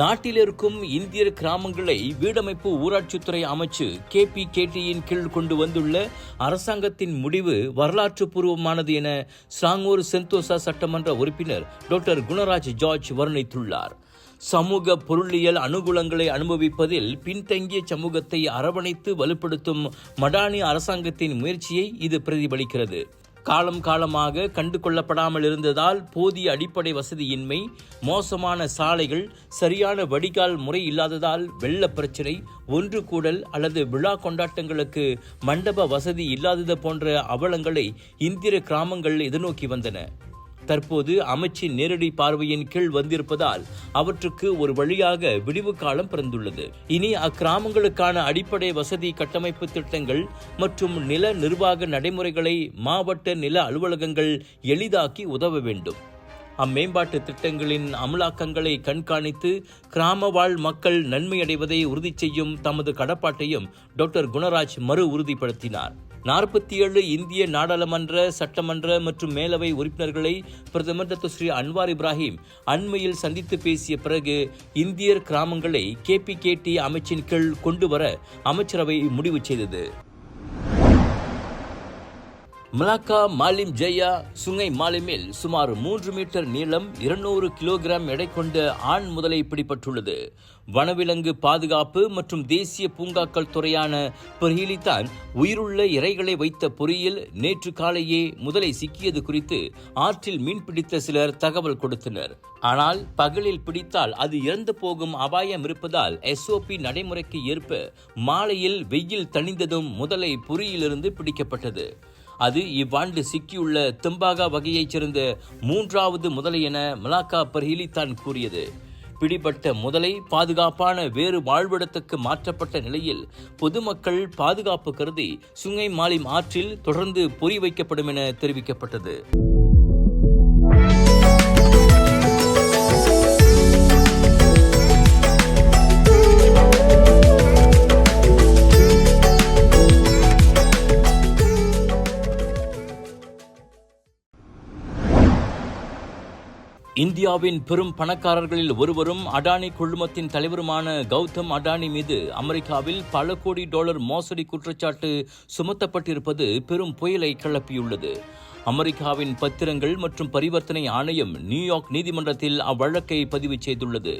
நாட்டில் இருக்கும் இந்தியர் கிராமங்களை வீடமைப்பு ஊராட்சித்துறை அமைச்சு கேபிகேடியின் கீழ் கொண்டு வந்துள்ள அரசாங்கத்தின் முடிவு வரலாற்று பூர்வமானது என சாங்கூர் செந்தோசா சட்டமன்ற உறுப்பினர் டாக்டர் குணராஜ் ஜார்ஜ் வர்ணித்துள்ளார். சமூக பொருளியல் அனுகூலங்களை அனுபவிப்பதில் பின்தங்கிய சமூகத்தை அரவணைத்து வலுப்படுத்தும் மடானி அரசாங்கத்தின் முயற்சியை இது பிரதிபலிக்கிறது. காலம் காலமாக கண்டு கொள்ளப்படாமல் இருந்ததால் போதிய அடிப்படை வசதியின்மை மோசமான சாலைகள் சரியான வடிகால் முறை இல்லாததால் வெள்ள பிரச்சனை ஒன்று கூடல் அல்லது விழா கொண்டாட்டங்களுக்கு மண்டப வசதி இல்லாதது போன்ற அவலங்களை இந்திர கிராமங்கள் எதிர்நோக்கி வந்தன. தற்போது அமைச்சின் நேரடி பார்வையின் கீழ் வந்திருப்பதால் அவற்றுக்கு ஒரு வழியாக விடிவு காலம் பிறந்துள்ளது. இனி அக்கிராமங்களுக்கான அடிப்படை வசதி கட்டமைப்பு திட்டங்கள் மற்றும் நில நிர்வாக நடைமுறைகளை மாவட்ட நில அலுவலகங்கள் எளிதாக்கி உதவ வேண்டும். அம்மேம்பாட்டு திட்டங்களின் அமலாக்கங்களை கண்காணித்து கிராம வாழ் மக்கள் நன்மையடைவதை உறுதி செய்யும் தமது கடப்பாட்டையும் டாக்டர் குணராஜ் மறு உறுதிப்படுத்தினார். நாற்பத்தி ஏழு இந்திய நாடாளுமன்ற சட்டமன்ற மற்றும் மேலவை உறுப்பினர்களை பிரதமர் தத்து ஸ்ரீ அன்வார் இப்ராஹிம் அண்மையில் சந்தித்து பேசிய பிறகு இந்தியர் கிராமங்களை கேபிகேடி அமைச்சின் கீழ் கொண்டு வர அமைச்சரவை முடிவு செய்தது. மலாக்கா மாலிம் ஜெயா சுங்கை மாலிமில் சுமார் மூன்று மீட்டர் நீளம் இருநூறு கிலோகிராம் எடை கொண்ட ஆண் முதலை பிடிபட்டுள்ளது. வனவிலங்கு பாதுகாப்பு மற்றும் தேசிய பூங்காக்கள் துறையான பிரஹிலித்தான் உயிருள்ள இறைகளை வைத்த பொறியில் நேற்று காலையே முதலை சிக்கியது குறித்து ஆற்றில் மீன் பிடித்த சிலர் தகவல் கொடுத்தனர். ஆனால் பகலில் பிடித்தால் அது இறந்து போகும் அபாயம் இருப்பதால் எஸ்ஓபி நடைமுறைக்கு ஏற்ப மாலையில் வெயில் தணிந்ததும் முதலை பொறியிலிருந்து பிடிக்கப்பட்டது. அது இவ்வாண்டு சிக்கியுள்ள தெம்பாகா வகையைச் சேர்ந்த மூன்றாவது முதலை என மலாக்கா பர்ஹிலித்தான் கூறியது. பிடிபட்ட முதலை பாதுகாப்பான வேறு வாழ்விடத்துக்கு மாற்றப்பட்ட நிலையில் பொதுமக்கள் பாதுகாப்பு கருதி சுங்கை மாலிம் ஆற்றில் தொடர்ந்து பொறி வைக்கப்படும் என தெரிவிக்கப்பட்டது. இந்தியாவின் பெரும் பணக்காரர்களில் ஒருவரும் அடானி குழுமத்தின் தலைவருமான கௌதம் அடானி மீது அமெரிக்காவில் பல கோடி டாலர் மோசடி குற்றச்சாட்டு சுமத்தப்பட்டிருப்பது பெரும் புயலை கிளப்பியுள்ளது. அமெரிக்காவின் பத்திரங்கள் மற்றும் பரிவர்த்தனை ஆணையம் நியூயார்க் நீதிமன்றத்தில் அவ்வழக்கை பதிவு செய்துள்ளது.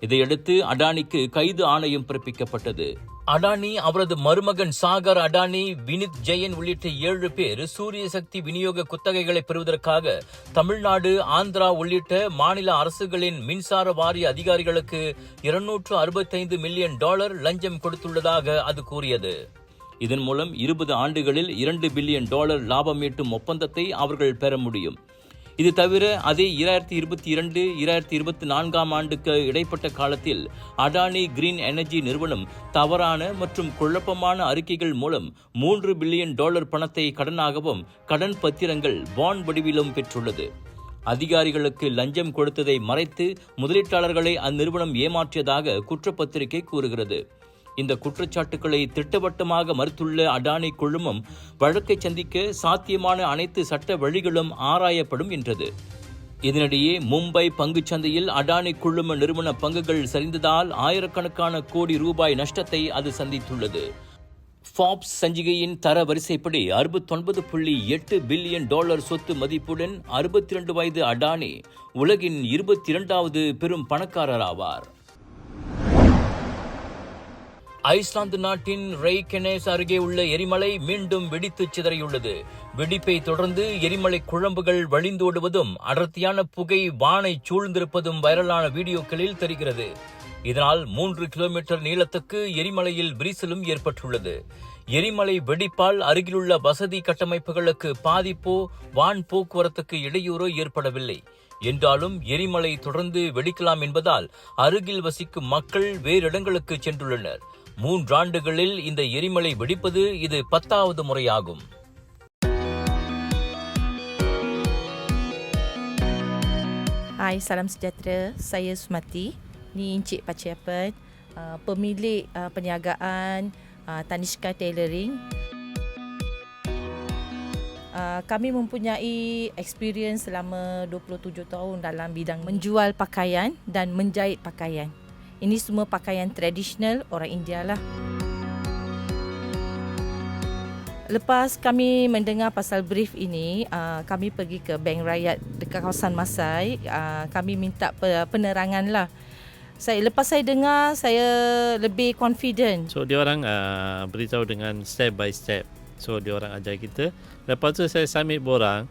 இதையடுத்து அடானிக்கு கைது ஆணையம் பிறப்பிக்கப்பட்டது. அடானி அவரது மருமகன் சாகர் அடானி வினித் ஜெயன் உள்ளிட்ட ஏழு பேர் சூரிய சக்தி விநியோக குத்தகைகளை பெறுவதற்காக தமிழ்நாடு ஆந்திரா உள்ளிட்ட மாநில அரசுகளின் மின்சார வாரிய அதிகாரிகளுக்கு இருநூற்று அறுபத்தைந்து மில்லியன் டாலர் லஞ்சம் கொடுத்துள்ளதாக அது கூறியது. இதன் மூலம் இருபது ஆண்டுகளில் இரண்டு பில்லியன் டாலர் லாபம் ஈட்டும் ஒப்பந்தத்தை அவர்கள் பெற முடியும். இது தவிர அதே இராயிரத்தி இருபத்தி இரண்டு இராயிரத்தி இருபத்தி நான்காம் ஆண்டுக்கு இடைப்பட்ட காலத்தில் அடானி கிரீன் எனர்ஜி நிறுவனம் தவறான மற்றும் குழப்பமான அறிக்கைகள் மூலம் மூன்று பில்லியன் டாலர் பணத்தை கடனாகவும் கடன் பத்திரங்கள் பாண்ட் வடிவிலும் பெற்றுள்ளது. அதிகாரிகளுக்கு லஞ்சம் கொடுத்ததை மறைத்து முதலீட்டாளர்களை அந்நிறுவனம் ஏமாற்றியதாக குற்றப்பத்திரிகை கூறுகிறது. இந்த குற்றச்சாட்டுக்களை திட்டவட்டமாக மறுத்துள்ள அடானி குழுமம் வழக்கை சந்திக்க சாத்தியமான அனைத்து சட்ட வழிகளும் ஆராயப்படும் என்றது. இதனிடையே மும்பை பங்குச் சந்தையில் அடானி குழும நிறுவன பங்குகள் சரிந்ததால் ஆயிரக்கணக்கான கோடி ரூபாய் நஷ்டத்தை அது சந்தித்துள்ளது. ஃபாப்ஸ் சஞ்சிகையின் தர வரிசைப்படி அறுபத்தொன்பது புள்ளி எட்டு பில்லியன் டாலர் சொத்து மதிப்புடன் அறுபத்தி ரெண்டு வயது அடானி உலகின் இருபத்தி இரண்டாவது பெரும் பணக்காரர் ஆவார் ஐஸ்லாந்து நாட்டின் ரெய்கெனேஸ் அருகே உள்ள எரிமலை மீண்டும் வெடித்து சிதறியுள்ளது. வெடிப்பை தொடர்ந்து எரிமலை குழம்புகள் வழிந்தோடுவதும் அடர்த்தியான புகை வானை சூழ்ந்திருப்பதும் வைரலான வீடியோக்களில் தெரிகிறது. இதனால் மூன்று கிலோமீட்டர் நீளத்துக்கு எரிமலையில் விரிசலும் ஏற்பட்டுள்ளது. எரிமலை வெடிப்பால் அருகிலுள்ள வசதி கட்டமைப்புகளுக்கு பாதிப்போ வான் போக்குவரத்துக்கு இடையூறோ ஏற்படவில்லை. என்றாலும் எரிமலை தொடர்ந்து வெடிக்கலாம் என்பதால் அருகில் வசிக்கும் மக்கள் வேறு இடங்களுக்கு சென்றுள்ளனர். மூன்றாண்டுகளில் இந்த எரிமலை வெடிப்பது இது பத்தாவது முறையாகும் Hai, salam sejahtera. Saya Sumati. Ni Encik Paciapan, uh, pemilik uh, perniagaan uh, Tanishka Tailoring. Uh, kami mempunyai experience selama 27 tahun dalam bidang menjual pakaian dan menjahit pakaian. Ini semua pakaian tradisional orang India lah. Lepas kami mendengar pasal brief ini, uh, kami pergi ke Bank Rakyat dekat kawasan Masai. Uh, kami minta pe- penerangan lah. Saya lepas saya dengar, saya lebih confident. So dia orang uh, beritahu dengan step by step. So dia orang ajar kita. Lepas tu saya submit borang.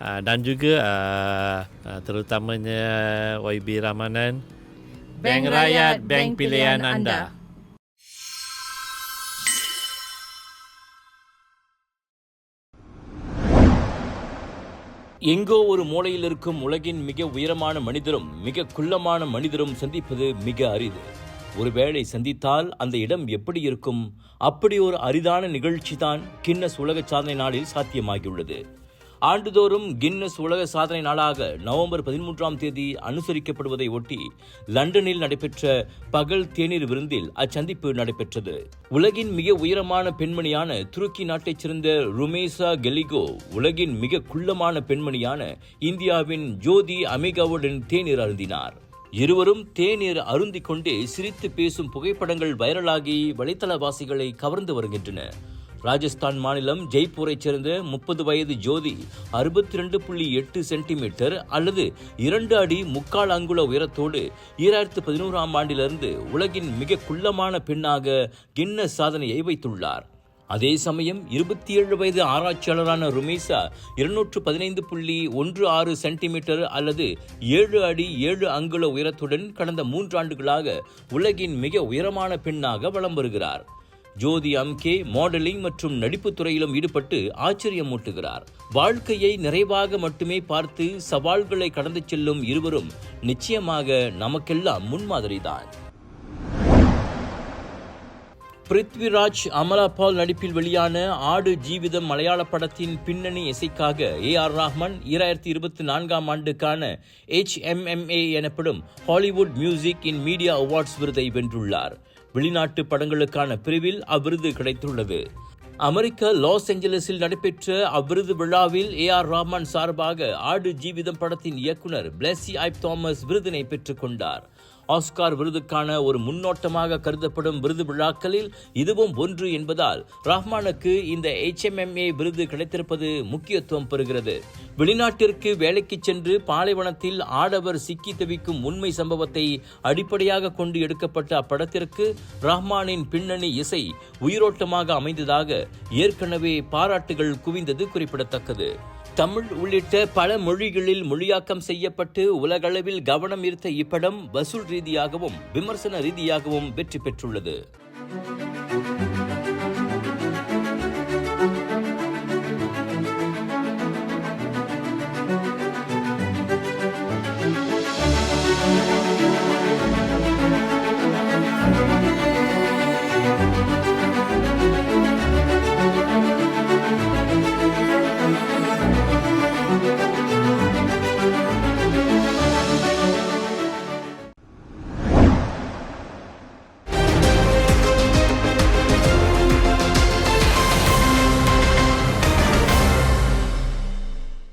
uh, dan juga uh, uh, terutamanya YB Ramanan Bank Rakyat, bank pilihan anda. எங்கோ ஒரு மூலையில் இருக்கும் உலகின் மிக உயரமான மனிதரும் மிக குள்ளமான மனிதரும் சந்திப்பது மிக அரிது. ஒருவேளை சந்தித்தால் அந்த இடம் எப்படி இருக்கும்? அப்படி ஒரு அரிதான நிகழ்ச்சி தான் கின்னஸ் உலக சாதனை நாளில் சாத்தியமாகியுள்ளது. ஆண்டுதோறும் கின்னஸ் உலக சாதனை நாளாக நவம்பர் பதிமூன்றாம் தேதி அனுசரிக்கப்படுவதை ஒட்டி லண்டனில் நடைபெற்ற பகல் தேநீர் விருந்தில் அச்சந்திப்பு நடைபெற்றது. உலகின் மிக உயரமான பெண்மணியான துருக்கி நாட்டைச் சேர்ந்த ருமேசா கெலிகோ உலகின் மிக குள்ளமான பெண்மணியான இந்தியாவின் ஜோதி அமிகாவுடன் தேநீர் அருந்தினார். இருவரும் தேநீர் அருந்திக் கொண்டே சிரித்து பேசும் புகைப்படங்கள் வைரலாகி வலைத்தளவாசிகளை கவர்ந்து வருகின்றன. ராஜஸ்தான் மாநிலம் ஜெய்ப்பூரைச் சேர்ந்த முப்பது வயது ஜோதி அறுபத்தி ரெண்டு புள்ளி எட்டு சென்டிமீட்டர் அல்லது இரண்டு அடி முக்கால் அங்குல உயரத்தோடு ஈராயிரத்து பதினோராம் ஆண்டிலிருந்து உலகின் மிக குள்ளமான பெண்ணாக கின்னஸ் சாதனையை வைத்துள்ளார். அதே சமயம் இருபத்தி ஏழு வயது ஆராய்ச்சியாளரான ருமேசா இருநூற்று பதினைந்து புள்ளி ஒன்று ஆறு சென்டிமீட்டர் அல்லது ஏழு அடி ஏழு அங்குல உயரத்துடன் கடந்த மூன்றாண்டுகளாக உலகின் மிக உயரமான பெண்ணாக வலம் வருகிறார். ஜோதி அம்கே மாடலிங் மற்றும் நடிப்புத் துறையிலும் ஈடுபட்டு ஆச்சரியமூட்டுகிறார். வாழ்க்கையை நிறைவாக மட்டுமே பார்த்து சவால்களை கடந்து செல்லும் இருவரும் நிச்சயமாக நமக்கெல்லாம் முன்மாதிரிதான். பிருத்விராஜ் அமலா பால் நடிப்பில் வெளியான ஆடு ஜீவிதம் மலையாள படத்தின் பின்னணி இசைக்காக ஏ ஆர் ரஹ்மான் ஈராயிரத்தி இருபத்தி நான்காம் ஆண்டுக்கான HMMA எனப்படும் Hollywood music in media awards விருதை வென்றுள்ளார். வெளிநாட்டு படங்களுக்கான பிரிவில் அவ்விருது கிடைத்துள்ளது. அமெரிக்க லாஸ் ஏஞ்சலஸில் நடைபெற்ற அவ்விருது விழாவில் ஏ ஆர் ரஹ்மான் சார்பாக ஆடு ஜீவிதம் படத்தின் இயக்குனர் பிளேசி ஐப் தாமஸ் விருதினை பெற்றுக் கொண்டார். ஆஸ்கார் விருதுக்கான ஒரு முன்னோட்டமாக கருதப்படும் விருது விழாக்களில் இதுவும் ஒன்று என்பதால் ரஹ்மானுக்கு இந்த எச்எம்எம்ஏ விருது கிடைத்திருப்பது முக்கியத்துவம் பெறுகிறது. வெளிநாட்டிற்கு வேலைக்கு சென்று பாலைவனத்தில் ஆடவர் சிக்கி தவிக்கும் உண்மை சம்பவத்தை அடிப்படையாக கொண்டு எடுக்கப்பட்ட அப்படத்திற்கு ரஹ்மானின் பின்னணி இசை உயிரோட்டமாக அமைந்ததாக ஏற்கனவே பாராட்டுகள் குவிந்தது குறிப்பிடத்தக்கது. தமிழ் உள்ளிட்ட பல மொழிகளில் மொழியாக்கம் செய்யப்பட்டு உலகளவில் கவனம் ஈர்த்த இப்படம் வசூல் ரீதியாகவும் விமர்சன ரீதியாகவும் வெற்றி பெற்றுள்ளது.